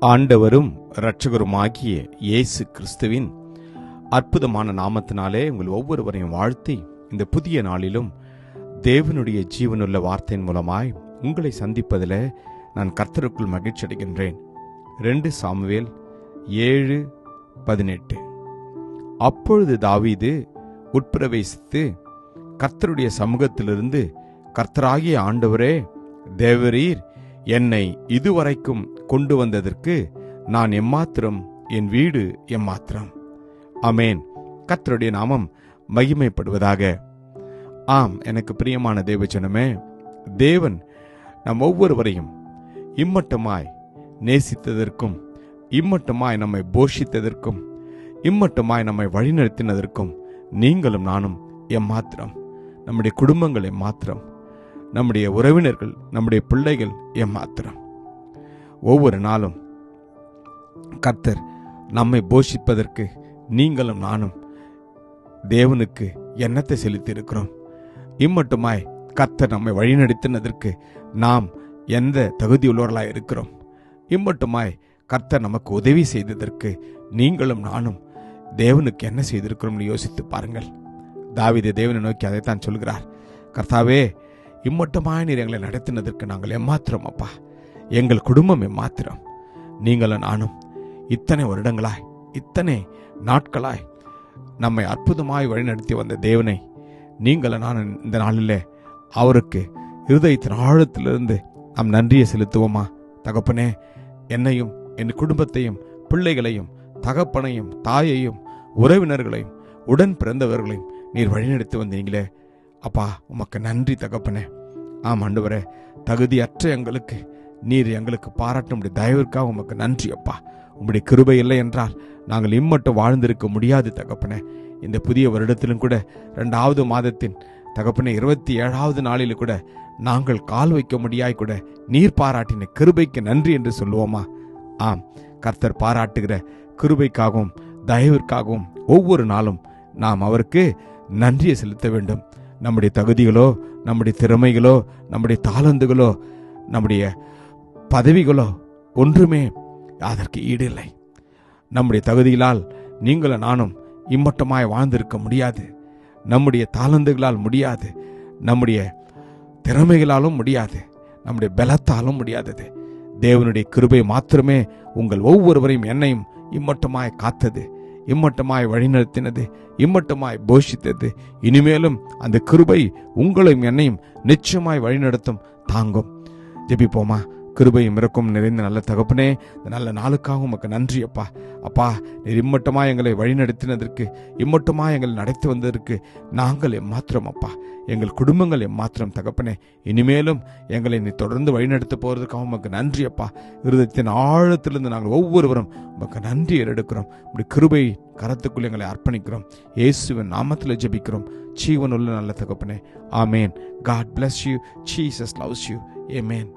ஆண்டவரும் இரட்சகருமாகிய இயேசு கிறிஸ்துவின் அற்புதமான நாமத்தினாலே உங்கள் ஒவ்வொருவரையும் வாழ்த்தி இந்த புதிய நாளிலும் தேவனுடைய ஜீவனுள்ள வார்த்தையின் மூலமாய் உங்களை சந்திப்பதில் நான் கர்த்தருக்குள் மகிழ்ச்சி அடைகின்றேன். ரெண்டு சாமுவேல் ஏழு பதினெட்டு. அப்பொழுது தாவீது உட்பிரவேசித்து கர்த்தருடைய சமூகத்திலிருந்து கர்த்தராகிய ஆண்டவரே தேவரீர் என்னை இதுவரைக்கும் கொண்டு வந்ததற்கு நான் எம்மாத்திரம் என் வீடு எம்மாத்திரம். அமேன் கத்தருடைய நாமம் மகிமைப்படுவதாக. ஆம் எனக்கு பிரியமான தேவஜனமே தேவன் நம் ஒவ்வொருவரையும் இம்மட்டமாய் நேசித்ததற்கும் இம்மட்டமாய் நம்மை போஷித்ததற்கும் இம்மட்டமாய் நம்மை வழிநடத்தினதற்கும் நீங்களும் நானும் எம்மாத்திரம். நம்முடைய குடும்பங்கள் எம்மாத்திரம். நம்முடைய உறவினர்கள் நம்முடைய பிள்ளைகள் எம்மாத்திரம். ஒவ்வொரு நாளும். கர்த்தர் நம்மை போஷிப்பதற்கு நீங்களும் நானும் தேவனுக்கு எண்ணத்தை செலுத்தி இருக்கிறோம் இம்மட்டுமாய் கர்த்தர் நம்மை வழிநடத்தினதற்கு நாம் எந்த தகுதியுள்ளவர்களாக இருக்கிறோம்? இம்மட்டுமாய் கர்த்தர் நமக்கு உதவி செய்ததற்கு நீங்களும் நானும் தேவனுக்கு என்ன செய்திருக்கிறோம்னு யோசித்து பாருங்கள். தாவித தேவனை நோக்கி அதைத்தான் சொல்கிறார். கர்த்தாவே இம்மட்டுமாய் நீர் எங்களை நடத்தினதற்கு நாங்கள் ஏமாத்துறோம் அப்பா. எங்கள் குடும்பம் எம்மாத்திரம் நீங்களும் நானும் இத்தனை வருடங்களாய் இத்தனை நாட்களாய் நம்மை அற்புதமாய் வழிநடத்தி வந்த தேவனை நீங்களும் நான் இந்த நாளில் அவருக்கு இருதயத்தின் ஆழத்திலிருந்து நாம் நன்றியை செலுத்துவோமா? தகப்பனே என்னையும் என் குடும்பத்தையும் பிள்ளைகளையும் தகப்பனையும் தாயையும் உறவினர்களையும் உடன் பிறந்தவர்களையும் நீர் வழிநடத்தி வந்தீங்களே அப்பா உமக்கு நன்றி தகப்பனே. ஆம் ஆண்டவரே தகுதியற்ற எங்களுக்கு நீர் எங்களுக்கு பாராட்ட முடிய தயவிற்காக உமக்கு நன்றி அப்பா. உம்முடைய கிருபை இல்லை என்றால் நாங்கள் இம்மட்டும் வாழ்ந்திருக்க முடியாது தகப்பனே. இந்த புதிய வருடத்திலும் கூட ரெண்டாவது மாதத்தின் தகப்பனே இருபத்தி ஏழாவது நாளில் கூட நாங்கள் கால் வைக்க முடியாய் கூட நீர் பாராட்டின கிருபைக்கு நன்றி என்று சொல்லுவோமா? ஆம். கர்த்தர் பாராட்டுகிற கிருபைக்காகவும் தயவிற்காகவும் ஒவ்வொரு நாளும் நாம் அவருக்கு நன்றியை செலுத்த வேண்டும். நம்முடைய தகுதிகளோ நம்முடைய திறமைகளோ நம்முடைய தாளந்துகளோ நம்முடைய பதவிகளோ ஒன்றுமே அதற்கு ஈடு இல்லை நம்முடைய தகுதிகளால் நீங்களும் நானும் இம்மட்டமாய் வாழ்ந்திருக்க முடியாது. நம்முடைய தாளந்துகளால் முடியாது. நம்முடைய திறமைகளாலும் முடியாது. நம்முடைய பலத்தாலும் முடியாதது. தேவனுடைய கிருபை மாத்திரமே உங்கள் ஒவ்வொருவரையும் என்னையும் இம்மட்டமாய் காத்தது இம்மட்டமாய் வழிநடத்தினது இம்மட்டமாய் போஷித்தது. இனிமேலும் அந்த கிருபை உங்களையும் என்னையும் நிச்சயமாய் வழிநடத்தும். தாங்கும். ஜெபிப்போமா? கிருபையும் இறக்கும் நிறைந்த நல்ல தகப்பனே இந்த நல்ல நாளுக்காக உமக்கு நன்றி அப்பா. அப்பா நீர் இம்மட்டமா எங்களை வழிநடத்தினதற்கு இம்மட்டமா எங்களை நடத்தி வந்ததற்கு நாங்கள் எம்மாத்திரம் அப்பா. எங்கள் குடும்பங்கள் எம்மாத்திரம் தகப்பனே. இனிமேலும் எங்களை நீ தொடர்ந்து வழிநடத்த போறதுக்காக உமக்கு நன்றி அப்பா. இருதயத்தின் ஆழத்திலிருந்து நாங்கள் ஒவ்வொருவரும் உமக்கு நன்றி எடுக்கிறோம் இப்படி கிருபை கரத்துக்குள் எங்களை அர்ப்பணிக்கிறோம். இயேசுவின் நாமத்தில் ஜெபிக்கிறோம். ஜீவனுள்ள நல்ல தகப்பனே. ஆமேன். God bless you Jesus loves you amen